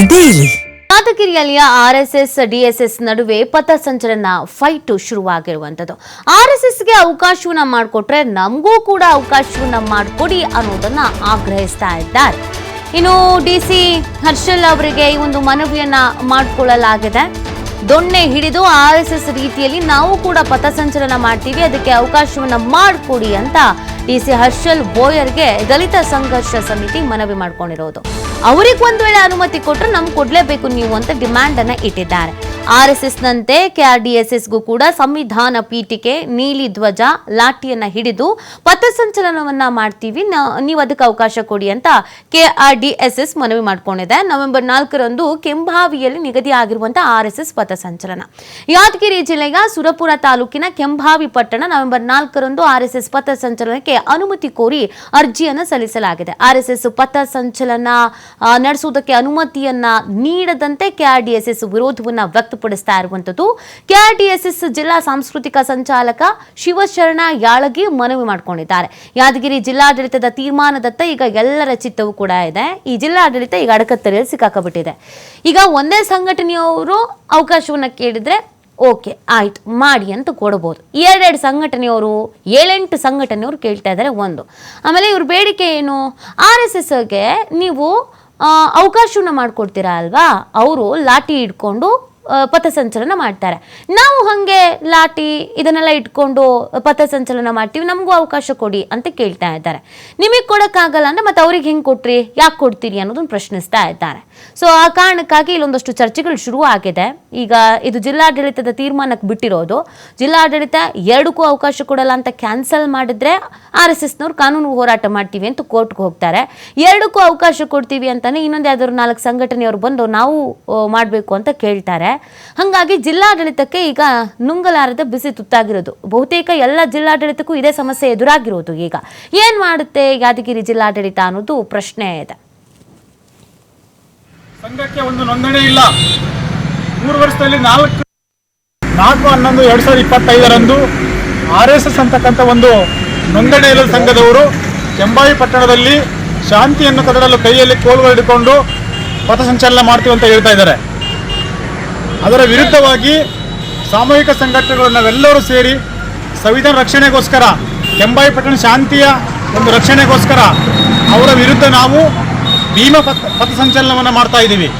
Daily ಯಾದಗಿರಿಯಲ್ಲಿಯ R S S DSS ನಡುವೆ ಪಥಸಂಚಲನ ಫೈಟ್ ಶುರುವಾಗಿರುವಂತದ್ದು ಆರ್ ಎಸ್ ಎಸ್ಗೆ ಅವಕಾಶವನ್ನ ಮಾಡಿಕೊಟ್ರೆ ನಮಗೂ ಕೂಡ ಅವಕಾಶವನ್ನ ಮಾಡಿಕೊಡಿ ಅನ್ನೋದನ್ನ ಆಗ್ರಹಿಸ್ತಾ ಇದ್ದಾರೆ. ಇನ್ನು ಡಿ ಸಿ ಹರ್ಷಲ್ ಅವರಿಗೆ ಈ ಒಂದು ಮನವಿಯನ್ನ ಮಾಡಿಕೊಳ್ಳಲಾಗಿದೆ. ದೊಣ್ಣೆ ಹಿಡಿದು ಆರ್ ಎಸ್ ಎಸ್ ರೀತಿಯಲ್ಲಿ ನಾವು ಕೂಡ ಪಥಸಂಚಲನ ಮಾಡ್ತೀವಿ, ಅದಕ್ಕೆ ಅವಕಾಶವನ್ನ ಮಾಡಿಕೊಡಿ ಅಂತ ಡಿ ಸಿ ಹರ್ಷಲ್ ಬೋಯರ್ಗೆ ದಲಿತ ಸಂಘರ್ಷ ಸಮಿತಿ ಮನವಿ ಮಾಡ್ಕೊಂಡಿರೋದು. ಅವ್ರಿಗೆ ಒಂದ್ ವೇಳೆ ಅನುಮತಿ ಕೊಟ್ಟರೆ ನಮ್ಗೆ ಕೊಡ್ಲೇಬೇಕು ನೀವು ಅಂತ ಡಿಮ್ಯಾಂಡ್ ಅನ್ನ ಇಟ್ಟಿದ್ದಾರೆ. ಆರ್ ಎಸ್ ಎಸ್ ನಂತೆ ಕೆಆರ್ಡಿಎಸ್ಎಸ್ಗೂ ಕೂಡ ಸಂವಿಧಾನ ಪೀಠಿಕೆ, ನೀಲಿ ಧ್ವಜ, ಲಾಠಿಯನ್ನ ಹಿಡಿದು ಪಥಸಂಚಲನವನ್ನ ಮಾಡ್ತೀವಿ. ನೀವು ಅದಕ್ಕೆ ಅವಕಾಶ ಕೊಡಿ ಅಂತ ಕೆಆರ್ಡಿಎಸ್ಎಸ್ ಮನವಿ ಮಾಡಿಕೊಂಡಿದೆ. ನವೆಂಬರ್ ನಾಲ್ಕರಂದು ಕೆಂಭಾವಿಯಲ್ಲಿ ನಿಗದಿ ಆಗಿರುವಂತಹ ಆರ್ಎಸ್ಎಸ್ ಎಸ್ ಎಸ್ ಪಥಸಂಚಲನ. ಯಾದಗಿರಿ ಜಿಲ್ಲೆಯ ಸುರಪುರ ತಾಲೂಕಿನ ಕೆಂಭಾವಿ ಪಟ್ಟಣ ನವೆಂಬರ್ ನಾಲ್ಕರಂದು ಆರ್ಎಸ್ಎಸ್ ಎಸ್ ಎಸ್ ಪಥಸಂಚಲನಕ್ಕೆ ಅನುಮತಿ ಕೋರಿ ಅರ್ಜಿಯನ್ನು ಸಲ್ಲಿಸಲಾಗಿದೆ. ಆರ್ಎಸ್ಎಸ್ ಎಸ್ ಎಸ್ ಪಥಸಂಚಲನ ನಡೆಸುವುದಕ್ಕೆ ಅನುಮತಿಯನ್ನ ನೀಡದಂತೆ ಕೆಆರ್ಡಿಎಸ್ಎಸ್ ವಿರೋಧವನ್ನ ವ್ಯಕ್ತಪಡಿಸ್ತಾ ಇರುವಂಥದ್ದು. ಕೆಆರ್ಟಿಎಸ್ಎಸ್ ಜಿಲ್ಲಾ ಸಾಂಸ್ಕೃತಿಕ ಸಂಚಾಲಕ ಶಿವಶರಣ ಯಾಳಗಿ ಮನವಿ ಮಾಡಿಕೊಂಡಿದ್ದಾರೆ. ಯಾದಗಿರಿ ಜಿಲ್ಲಾಡಳಿತದ ತೀರ್ಮಾನದತ್ತ ಈಗ ಎಲ್ಲರ ಚಿತ್ತವೂ ಕೂಡ ಇದೆ. ಈ ಜಿಲ್ಲಾಡಳಿತ ಈಗ ಅಡಕತ್ತಲೆಯಲ್ಲಿ ಸಿಕ್ಕಾಕಬಿಟ್ಟಿದೆ. ಈಗ ಒಂದೇ ಸಂಘಟನೆಯವರು ಅವಕಾಶವನ್ನ ಕೇಳಿದ್ರೆ ಓಕೆ, ಆಯ್ತು, ಮಾಡಿ ಅಂತ ಕೊಡ್ಬೋದು. ಎರಡೆರಡು ಸಂಘಟನೆಯವರು, ಏಳೆಂಟು ಸಂಘಟನೆಯವರು ಕೇಳ್ತಾ ಇದ್ದಾರೆ ಒಂದು. ಆಮೇಲೆ ಇವ್ರ ಬೇಡಿಕೆ ಏನು? ಆರ್ ಎಸ್ ಎಸ್ಗೆ ನೀವು ಅವಕಾಶವನ್ನ ಮಾಡಿಕೊಡ್ತೀರಾ ಅಲ್ವಾ? ಅವರು ಲಾಠಿ ಇಟ್ಕೊಂಡು ಪಥಸಂಚಲನ ಮಾಡ್ತಾರೆ. ನಾವು ಹಾಗೆ ಲಾಟಿ ಇದನ್ನೆಲ್ಲ ಇಟ್ಕೊಂಡು ಪಥಸಂಚಲನ ಮಾಡ್ತೀವಿ, ನಮಗೂ ಅವಕಾಶ ಕೊಡಿ ಅಂತ ಕೇಳ್ತಾ ಇದ್ದಾರೆ. ನಿಮಗೆ ಕೊಡೋಕ್ಕಾಗಲ್ಲ ಅಂದರೆ ಮತ್ತು ಅವ್ರಿಗೆ ಹೆಂಗೆ ಕೊಟ್ರಿ, ಯಾಕೆ ಕೊಡ್ತೀರಿ ಅನ್ನೋದನ್ನು ಪ್ರಶ್ನಿಸ್ತಾ ಇದ್ದಾರೆ. ಸೊ ಆ ಕಾರಣಕ್ಕಾಗಿ ಇಲ್ಲೊಂದಷ್ಟು ಚರ್ಚೆಗಳು ಶುರು ಆಗಿದೆ. ಈಗ ಇದು ಜಿಲ್ಲಾಡಳಿತದ ತೀರ್ಮಾನಕ್ಕೆ ಬಿಟ್ಟಿರೋದು. ಜಿಲ್ಲಾಡಳಿತ ಎರಡಕ್ಕೂ ಅವಕಾಶ ಕೊಡಲ್ಲ ಅಂತ ಕ್ಯಾನ್ಸಲ್ ಮಾಡಿದ್ರೆ ಆರ್ ಎಸ್ ಎಸ್ನವ್ರು ಕಾನೂನು ಹೋರಾಟ ಮಾಡ್ತೀವಿ ಅಂತ ಕೋರ್ಟ್ಗೆ ಹೋಗ್ತಾರೆ. ಎರಡಕ್ಕೂ ಅವಕಾಶ ಕೊಡ್ತೀವಿ ಅಂತಾನೆ ಇನ್ನೊಂದು ಯಾವ್ದಾದ್ರು ನಾಲ್ಕು ಸಂಘಟನೆಯವರು ಬಂದು ನಾವು ಮಾಡಬೇಕು ಅಂತ ಕೇಳ್ತಾರೆ. ಹಾಗಾಗಿ ಜಿಲ್ಲಾಡಳಿತಕ್ಕೆ ಈಗ ನುಂಗಲಾರದ ಬಿಸಿ ತುತ್ತಾಗಿರೋದು. ಬಹುತೇಕ ಎಲ್ಲ ಜಿಲ್ಲಾಡಳಿತಕ್ಕೂ ಇದೇ ಸಮಸ್ಯೆ ಎದುರಾಗಿರೋದು ಈಗ. ಏನ್ ಮಾಡುತ್ತೆ ಯಾದಗಿರಿ ಜಿಲ್ಲಾಡಳಿತ ಅನ್ನೋದು ಪ್ರಶ್ನೆ ಇದೆ. ಸಂಘಕ್ಕೆ ಒಂದು ನೋಂದಣಿ ಇಲ್ಲ. ಮೂರು ವರ್ಷದಲ್ಲಿ ನಾಲ್ಕು ನಾಲ್ಕು ಹನ್ನೊಂದು ಎರಡು ಸಾವಿರದ ಇಪ್ಪತ್ತೈದರಂದು ಆರ್ ಎಸ್ ಎಸ್ ಒಂದು ನೋಂದಣಿ ಇಲ್ಲದ ಸಂಘದವರು ಕೆಂಬಾಯಿ ಪಟ್ಟಣದಲ್ಲಿ ಶಾಂತಿಯನ್ನು ಕದಡಲು ಕೈಯಲ್ಲಿ ಕೋಲುಗಳು ಹಿಡಿಕೊಂಡು ಪಥಸಂಚಲನ ಮಾಡ್ತೀವಿ ಅಂತ ಹೇಳ್ತಾ ಇದ್ದಾರೆ. ಅದರ ವಿರುದ್ಧವಾಗಿ ಸಾಮೂಹಿಕ ಸಂಘಟನೆಗಳು ನಾವೆಲ್ಲರೂ ಸೇರಿ ಸಂವಿಧಾನ ರಕ್ಷಣೆಗೋಸ್ಕರ, ಕೆಂಬಾಯಿ ಪಟ್ಟಣ ಶಾಂತಿಯ ಒಂದು ರಕ್ಷಣೆಗೋಸ್ಕರ ಅವರ ವಿರುದ್ಧ ನಾವು ಭೀಮ ಪಥ ಪಥಸಂಚಲನವನ್ನು ಮಾಡ್ತಾ ಇದ್ದೀವಿ.